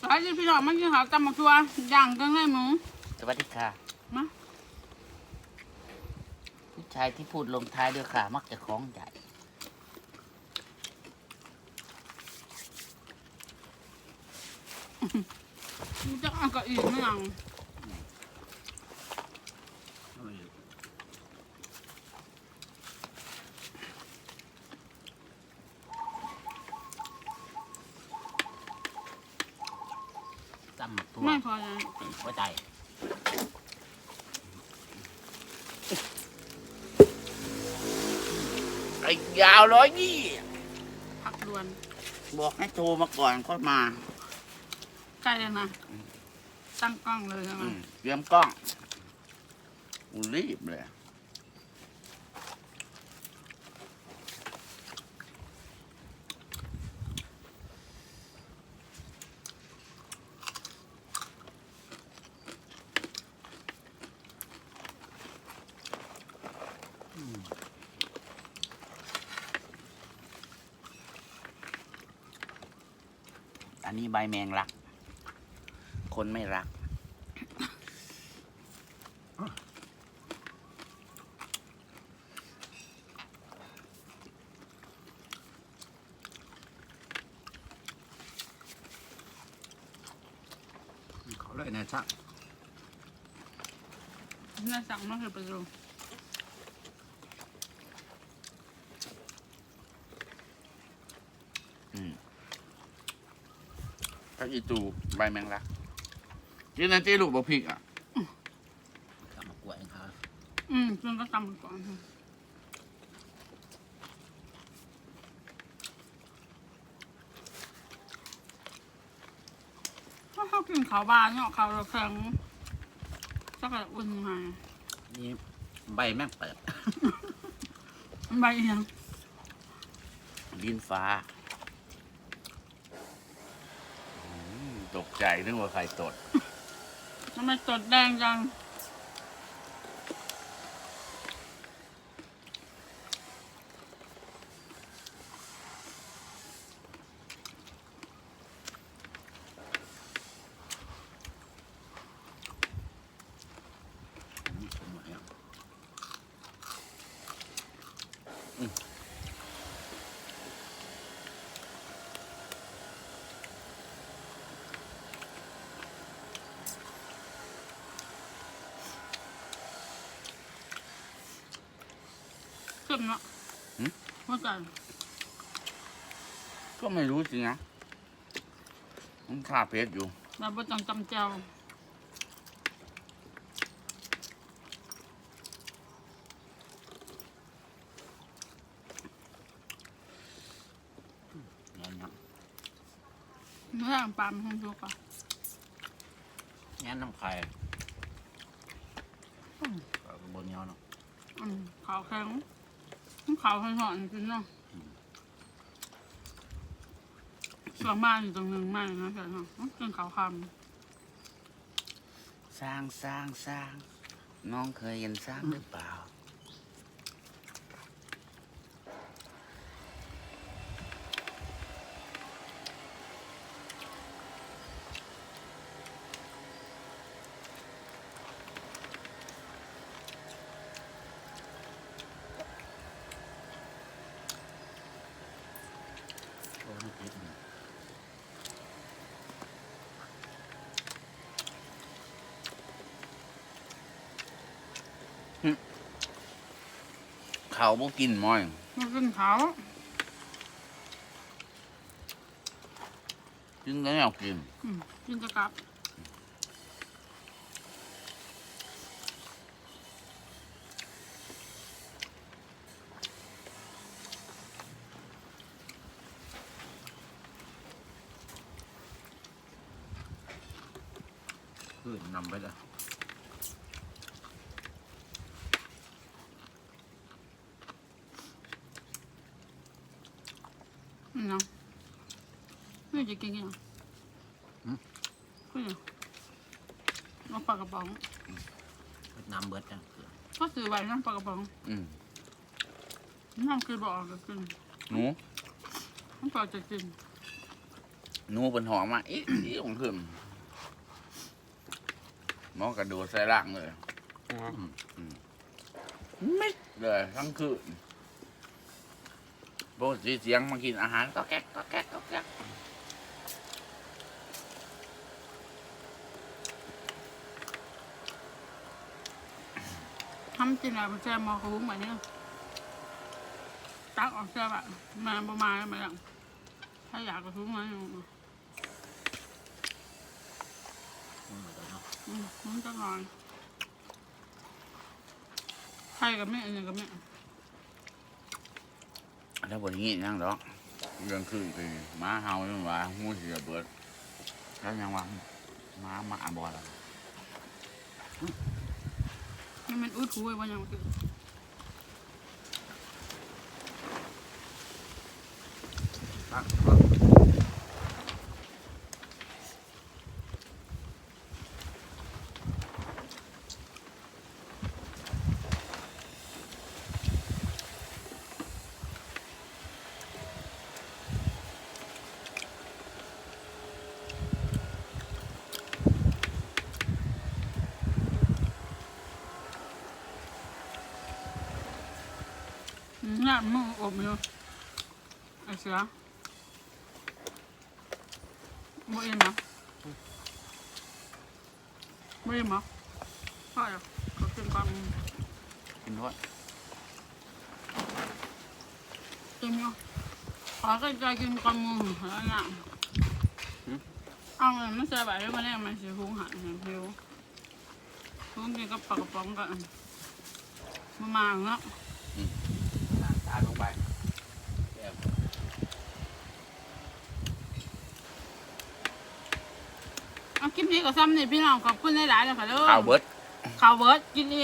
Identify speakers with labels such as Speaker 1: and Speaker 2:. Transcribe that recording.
Speaker 1: สวัสดีพี่น้องมากินข้าวตำบักทัวย่างเครื่องในหมู
Speaker 2: สวัสดีค่ะ
Speaker 1: มา
Speaker 2: ผู้ชายที่พูดลงท้ายด้วยค่ะ มักจะคล้องใจ
Speaker 1: มึงจะเอาก็อีกไม่ยัง
Speaker 2: จำหมดตัว
Speaker 1: ไม่พอเลย
Speaker 2: หัวใจไอ้ยาวร้อยยี่
Speaker 1: ผักด่วน
Speaker 2: บอกให้โทรมาก่อนค่อยมา
Speaker 1: ใกล้แล้วนะตั้งกล้องเลยใช่ไหม
Speaker 2: อืมเตรียมกล้องกูรีบเลย อันนี้ใบแมงลัก คนไม่รัก
Speaker 3: เขาเลยนะชัก
Speaker 1: เนื้อสั่งมาคือไปดู
Speaker 2: ถ้าอีตูใบแมงลักกินนั่นที่ลูกบอกพริกอะ
Speaker 3: กลับมากล้วยเขา
Speaker 1: อืมซึ่งก็ตำก่อนถ้าเขากินข้าวบานเนาะข้าวเราแข็งสักกะอุ่นมา
Speaker 3: นี่ใบแม่งเปิด
Speaker 1: ใบเอียง
Speaker 2: ดินฟ้าอืม ตกใจนึกว่าใครตด
Speaker 1: ทำไมตดแดงจัง ขึ้นเนาะ
Speaker 2: หืม
Speaker 1: ว่าใจ
Speaker 2: ก็ไม่รู้สินะมันค่าเพชรอยู่
Speaker 1: เราไม่ต้องจำเจ้า
Speaker 3: เงี้ยน้
Speaker 1: เมื่อปลามันคงดูก่อนำ
Speaker 3: เงี้ยน้ำไข่ก็บนเงี้ยเนาะ
Speaker 1: อืมขาวแข็ง มันขาวหอนจริงเนาะส่วนมากอยู่ตรงนึงมากนะแต่เนาะมันเป็นขาวค
Speaker 2: สร้างสร้างสร้างน้องเคยเห็นสร้างหรือเปล่า
Speaker 3: โอ้น้ำพริกเนี่ย
Speaker 2: เขาบ่กินม้อยำ
Speaker 1: มันเป็นขาว
Speaker 2: จึงก็เอากิน
Speaker 1: อืมกินจะกลับ
Speaker 3: คืนนำไปเลย
Speaker 1: เนาะนี่จะกินยังก็ยังเอาปลากระป๋อง
Speaker 3: น้ำเบิดนะคือ
Speaker 1: ก็ซื้อไว้นะปลากระป๋อง
Speaker 2: อืม
Speaker 1: น้ำคือบอกก็กิน
Speaker 2: หนู
Speaker 1: น้ำปลาจะกิน
Speaker 2: หนูเป็นหอมมาอีอีของขึ้นหมอกระโดดใส่ร่างเลยมิดเลยทั้งคืน โบสีเสียงมากินอาหารก็แก๊กก็แก๊กก็แก๊ก
Speaker 1: ทำจริงอะมันแซ่บมอคุ้งแบบนี้ตักออกแซ่บอะมาประมาณมาอย่างถ้าอยากก็คุ้งมาอยู่
Speaker 3: อืมเดี๋ยวเนาะ
Speaker 1: อืมคุ้งจะนอนใครกับแม่อันนี้กับแม่
Speaker 2: แล้วบนนี้นั่งดอกเรื่องคือคือหม้าเห่าไม่ว่าหูเสียเบิดแล้วยังว่าหม้าหมาบอด
Speaker 1: นี่มันอุ้ยคุยว่ายังคือ
Speaker 3: ตัก
Speaker 1: งานมืออบอยู่ไอ้เสือบ่อิ่มนะบ่อิ่มเหรอพ่อเหรอก็กินก่อน
Speaker 2: กินทอด
Speaker 1: กินอยู่ขอก็จะกินก่อนมือแล้วนะเอาเงินไม่ใช่แบบนี้มาเนี่ยมันสิหุงหันเห็นผิวหุงกินกับปลากระป๋องกันมามาเนาะ
Speaker 2: ตาลงไป
Speaker 1: เอา คลิปนี้ก็ซ้ำนี่พี่น้องขอบคุณหลายๆเลยค่ะเด้อ
Speaker 2: ข้าวเบิด
Speaker 1: ข่าวเบิร์ดกินอี